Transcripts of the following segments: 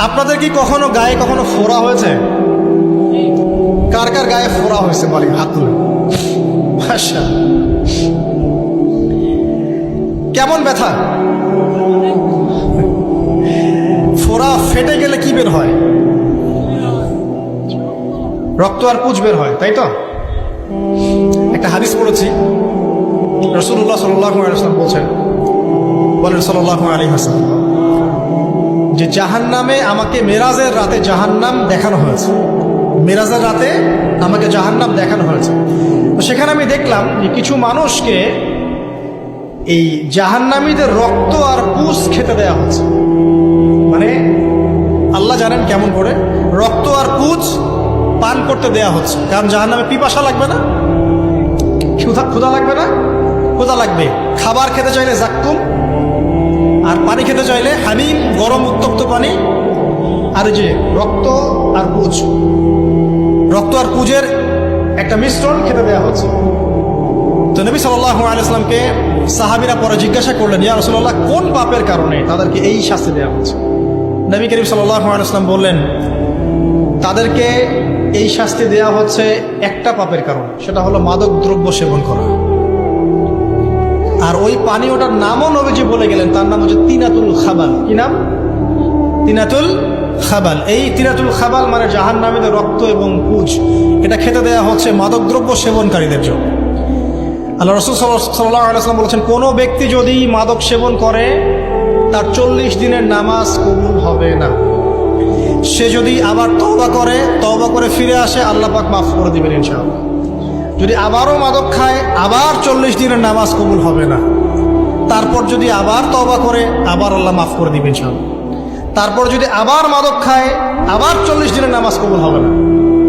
আপনাদের কি কখনো গায়ে কখনো ফোড়া হয়েছে? কার কার গায়ে ফোড়া হয়েছে বলে হাত আচ্ছা কেমন ব্যথা? ফোড়া ফেটে গেলে কি বের হয়? রক্ত আর পুজ বের হয়, তাই তো? একটা হাদিস পড়েছি রসুল্লাহ সাল্লাম বলছেন, বলেন সাল্লাহ আলী হাসান যে জাহান নামে আমাকে মেরাজের রাতে জাহান্নাম দেখানো হয়েছে। মেরাজের রাতে আমাকে জাহান্নাম দেখানো হয়েছে। সেখানে আমি দেখলাম যে কিছু মানুষকে এই জাহান্নামীদের রক্ত আর পুষ খেতে দেয়া হয়েছে। মানে আল্লাহ জানেন কেমন করে রক্ত আর পুজ পান করতে দেয়া হচ্ছে। কারণ জাহান্নামে পিপাসা লাগবে না, ক্ষুধা ক্ষুধা লাগবে না, ক্ষুধা লাগবে। খাবার খেতে চাইলে জাক্কুম গরম উত্তপ্ত পানি আর যে রক্ত আর পুজ। রক্ত আর পুজের একটা মিশ্রণ খেতে দেওয়া হচ্ছে। তো নবী সাল্লাহ আলাইসলামকে সাহাবিরা পরে জিজ্ঞাসা করলেন, ইয়া রসল্লাহ কোন পাপের কারণে তাদেরকে এই শাস্তি দেওয়া হচ্ছে? নবী করিম সাল্লাহ আলাইসলাম বললেন, তাদেরকে এই শাস্তি দেওয়া হচ্ছে একটা পাপের কারণে, সেটা হলো মাদক দ্রব্য সেবন করা। আর ওই পানীয়টার নামও নবীজি বলে গেলেন, তার নাম হচ্ছে তিনাতুল খাবাল কি নাম? তিনাতুল খাবাল। এই তিনাতুল খাবাল মানে জাহান নামীদের রক্ত এবং পুজ। এটা খেতে দেয়া হচ্ছে মাদকদ্রব্য সেবনকারীদের জন্য। আল্লাহ রসুল সাল্লাহ বলেছেন, কোনো ব্যক্তি যদি মাদক সেবন করে, তার চল্লিশ দিনের নামাজ কবুল হবে না। সে যদি আবার তওবা করে তওবা করে ফিরে আসে, আল্লাহ পাক মাফ করে দিবেন ইনশাআল্লাহ। যদি আবারও মাদক খায়, আবার চল্লিশ দিনের নামাজ কবুল হবে না। তারপর যদি আবার তবা করে, আবার আল্লাহ মাফ করে দিবেন সব তারপর যদি আবার মাদক খায়, আবার চল্লিশ দিনের নামাজ কবুল হবে না।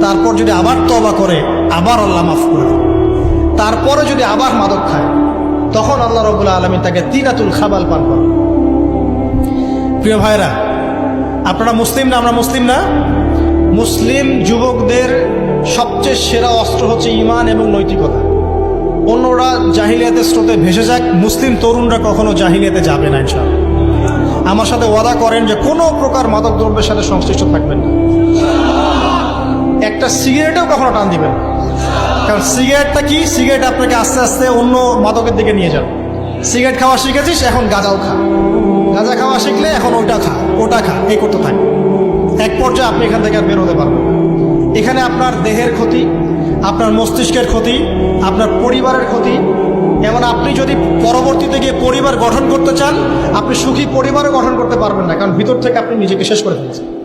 তারপর যদি আবার তবা করে, আবার আল্লাহ মাফ করে দেবে। তারপরে যদি আবার মাদক খায়, তখন আল্লাহ রবুল্লা আলমী তাকে তিনাতুল খাবাল পান করে প্রিয় ভাইরা আপনারা মুসলিম না, আমরা মুসলিম না? মুসলিম যুবকদের সবচেয়ে সেরা অস্ত্র হচ্ছে ইমান এবং নৈতিকতা। অন্যরা জাহিলিয়াতের স্রোতে ভেসে যাক, মুসলিম তরুণরা কখনো জাহিলিয়াতে যাবে না, ইনশাআল্লাহ। আমার সাথে ওয়াদা করেন যে কোনো প্রকার মাদক দ্রব্যের সাথে সংশ্লিষ্ট থাকবেন না। একটা সিগারেটেও কখনো টান দিবেন কারণ সিগারেটটা কি? সিগারেট আপনাকে আস্তে আস্তে অন্য মাদকের দিকে নিয়ে যাবে। সিগারেট খাওয়া শিখেছিস? এখন গাঁজাও খা। গাঁজা খাওয়া শিখলে এখন ওটা খা ওটা খা, এই করতে থাক। এক পর্যায়ে আপনি এখান থেকে আর বেরোতে পারবেন এখানে আপনার দেহের ক্ষতি, আপনার মস্তিষ্কের ক্ষতি, আপনার পরিবারের ক্ষতি এমন আপনি যদি পরবর্তীতে গিয়ে পরিবার গঠন করতে চান, আপনি সুখী পরিবারও গঠন করতে পারবেন না, কারণ ভিতর থেকে আপনি নিজেকে শেষ করে ফেলেছেন।